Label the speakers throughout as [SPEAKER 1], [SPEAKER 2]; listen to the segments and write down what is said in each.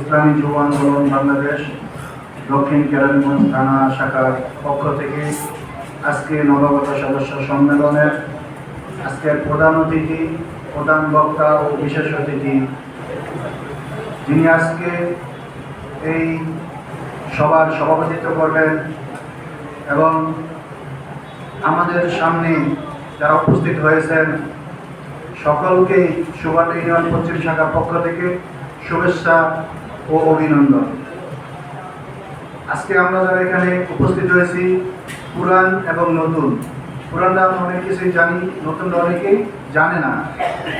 [SPEAKER 1] ইসলামী যুব আন্দোলন বাংলাদেশ, দক্ষিণ কেরানীগঞ্জ থানা শাখার পক্ষ থেকে আজকে নবাগত সদস্য সম্মেলনের আজকের প্রধান অতিথি, প্রধান বক্তা ও বিশেষ অতিথি যিনি আজকে এই সভার সভাপতিত্ব করবেন এবং আমাদের সামনে যারা উপস্থিত হয়েছেন, সকলকেই সুবান ইউনিয়ন পশ্চিম শাখার পক্ষ থেকে শুভেচ্ছা ও অভিনন্দন। আজকে আমরা যারা এখানে উপস্থিত হয়েছি পুরান এবং নতুন। পুরানরা আমরা অনেক কিছুই জানি নতুনরা অনেকেই জানে না।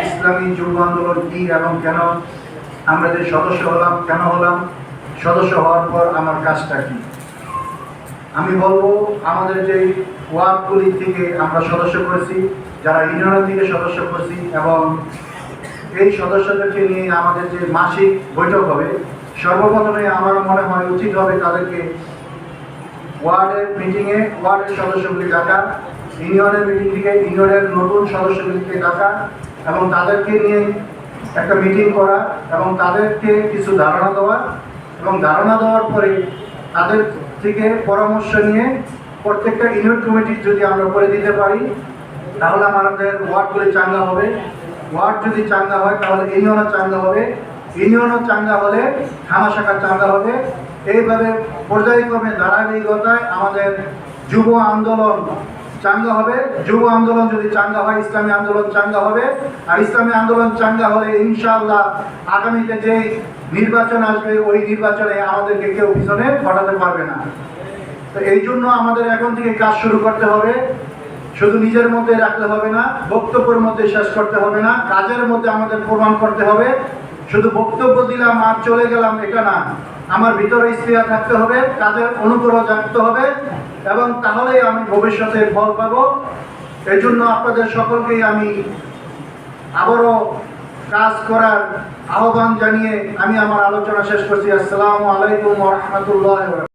[SPEAKER 1] ইসলামী যুব আন্দোলন কী এবং কেন আমরা যে সদস্য হলাম, কেন হলাম, সদস্য হওয়ার পর আমার কাজটা কী? আমি বলব, আমাদের যে ওয়ার্ডগুলি থেকে আমরা সদস্য করেছি, যারা ইউনিয়নের থেকে সদস্য করেছি এবং এই সদস্যদেরকে নিয়ে আমাদের যে মাসিক বৈঠক হবে সর্বপ্রথমে আমার মনে হয় উচিত হবে তাদেরকে ওয়ার্ডের মিটিংয়ে ওয়ার্ডের সদস্যগুলি ডাকা, ইউনিয়নের মিটিং থেকে ইউনিয়নের নতুন সদস্যগুলিকে ডাকা এবং তাদেরকে নিয়ে একটা মিটিং করা এবং তাদেরকে কিছু ধারণা দেওয়া এবং ধারণা দেওয়ার পরে তাদের থেকে পরামর্শ নিয়ে প্রত্যেকটা ইউনিট কমিটি যদি আমরা করে দিতে পারি, তাহলে আমাদের ওয়ার্ডগুলি চাঙ্গা হবে। ওয়ার্ড যদি চাঙ্গা হয়, তাহলে ইউনিয়নও চাঙ্গা হবে। ইউনিয়নও চাঙ্গা হলে থানা শাখা চাঙ্গা হবে এইভাবে পর্যায়ক্রমে ধারাবাহিকতায় আমাদের যুব আন্দোলন চাঙ্গা হবে। যুব আন্দোলন যদি চাঙ্গা হয়, ইসলামী আন্দোলন চাঙ্গা হবে। আর ইসলামী আন্দোলন চাঙ্গা হলে ইনশাআল্লাহ আগামীতে যে নির্বাচন আসবে, ওই নির্বাচনে আমাদেরকে কেউ পিছনে ঘটাতে পারবে না। তো এই জন্য আমাদের এখন থেকে কাজ শুরু করতে হবে। শুধু নিজের মধ্যে রাখতে হবে না, বক্তব্যের মধ্যে শেষ করতে হবে না, কাজের মধ্যে আমাদের প্রমাণ করতে হবে। শুধু বক্তব্য দিলাম আর চলে গেলাম এটা না। আমার ভিতরে স্ত্রীরা থাকতে হবে কাজের অনুগ্রহ থাকতে হবে এবং তাহলেই আমি ভবিষ্যতে ফল পাব। এই জন্য আপনাদের সকলকেই আমি আবারও কাজ করার আহ্বান জানিয়ে আমি আমার আলোচনা শেষ করছি। আসসালামু আলাইকুম রহমতুল্লাহ